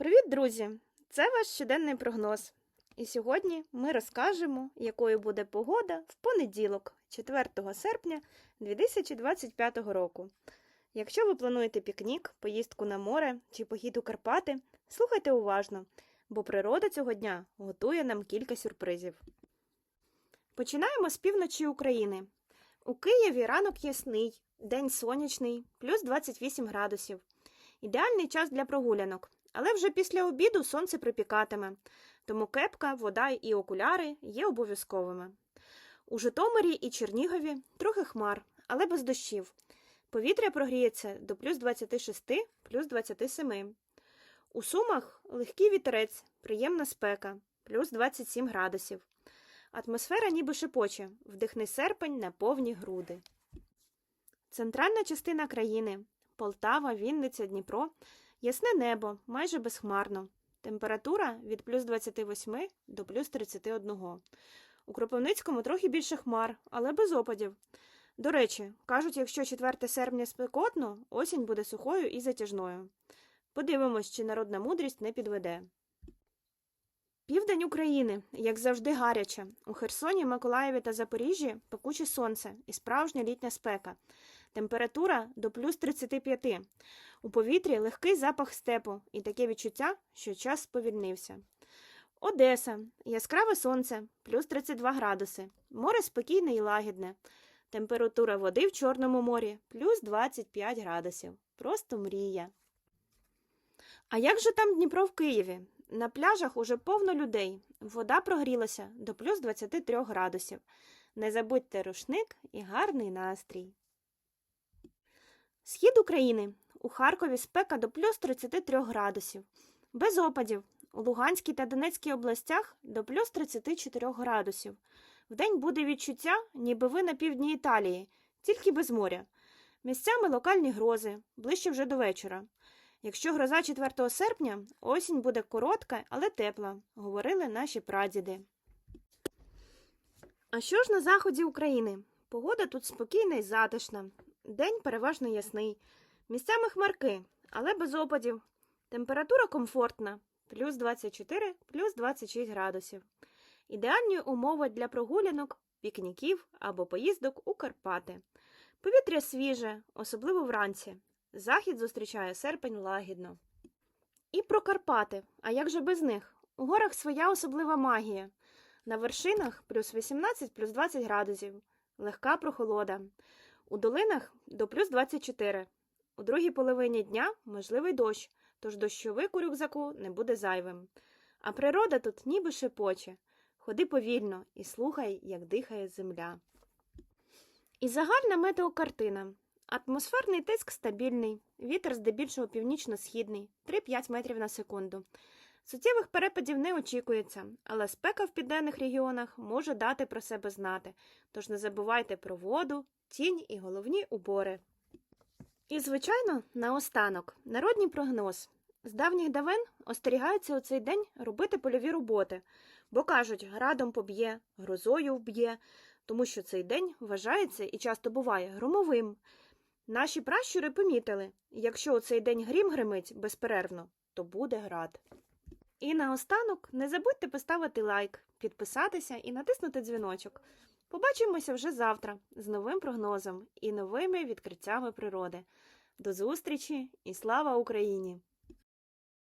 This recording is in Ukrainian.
Привіт, друзі! Це ваш щоденний прогноз. І сьогодні ми розкажемо, якою буде погода в понеділок, 4 серпня 2025 року. Якщо ви плануєте пікнік, поїздку на море чи похід у Карпати, слухайте уважно, бо природа цього дня готує нам кілька сюрпризів. Починаємо з півночі України. У Києві ранок ясний, день сонячний, плюс 28 градусів. Ідеальний час для прогулянок, але вже після обіду сонце припікатиме, тому кепка, вода і окуляри є обов'язковими. У Житомирі і Чернігові трохи хмар, але без дощів. Повітря прогріється до плюс 26, плюс 27. У Сумах легкий вітерець, приємна спека, плюс 27 градусів. Атмосфера ніби шепоче, вдихни серпень на повні груди. Центральна частина країни Полтава, Вінниця, Дніпро. Ясне небо, майже безхмарно. Температура від плюс 28 до плюс 31. У Кропивницькому трохи більше хмар, але без опадів. До речі, кажуть, якщо 4 серпня спекотно, осінь буде сухою і затяжною. Подивимось, чи народна мудрість не підведе. Південь України, як завжди, гаряче. У Херсоні, Миколаєві та Запоріжжі пекуче сонце і справжня літня спека. Температура до плюс 35. У повітрі легкий запах степу і таке відчуття, що час сповільнився. Одеса. Яскраве сонце, плюс 32 градуси. Море спокійне і лагідне. Температура води в Чорному морі плюс 25 градусів. Просто мрія. А як же там Дніпро в Києві? На пляжах уже повно людей. Вода прогрілася до плюс 23 градусів. Не забудьте рушник і гарний настрій. Схід України. У Харкові спека до плюс 33 градусів. Без опадів. У Луганській та Донецькій областях до плюс 34 градусів. Вдень буде відчуття, ніби ви на півдні Італії, тільки без моря. Місцями локальні грози, ближче вже до вечора. Якщо гроза 4 серпня, осінь буде коротка, але тепла, говорили наші прадіди. А що ж на заході України? Погода тут спокійна і затишна. День переважно ясний. Місцями хмарки, але без опадів. Температура комфортна плюс 24, плюс 26 градусів. Ідеальні умови для прогулянок, пікніків або поїздок у Карпати. Повітря свіже, особливо вранці. Захід зустрічає серпень лагідно. І про Карпати. А як же без них? У горах своя особлива магія. На вершинах плюс 18, плюс 20 градусів. Легка прохолода. У долинах до плюс 24. У другій половині дня можливий дощ, тож дощовик у рюкзаку не буде зайвим. А природа тут ніби шепоче. Ходи повільно і слухай, як дихає земля. І загальна метеокартина. Атмосферний тиск стабільний, вітер здебільшого північно-східний 3-5 метрів на секунду. Суттєвих перепадів не очікується, але спека в південних регіонах може дати про себе знати, тож не забувайте про воду, тінь і головні убори. І, звичайно, наостанок народний прогноз. З давніх давен остерігаються у цей день робити польові роботи, бо кажуть, градом поб'є, грозою вб'є, тому що цей день вважається і часто буває громовим. Наші пращури помітили, якщо у цей день грім гримить безперервно, то буде град. І наостанок не забудьте поставити лайк, підписатися і натиснути дзвіночок. Побачимося вже завтра з новим прогнозом і новими відкриттями природи. До зустрічі і слава Україні!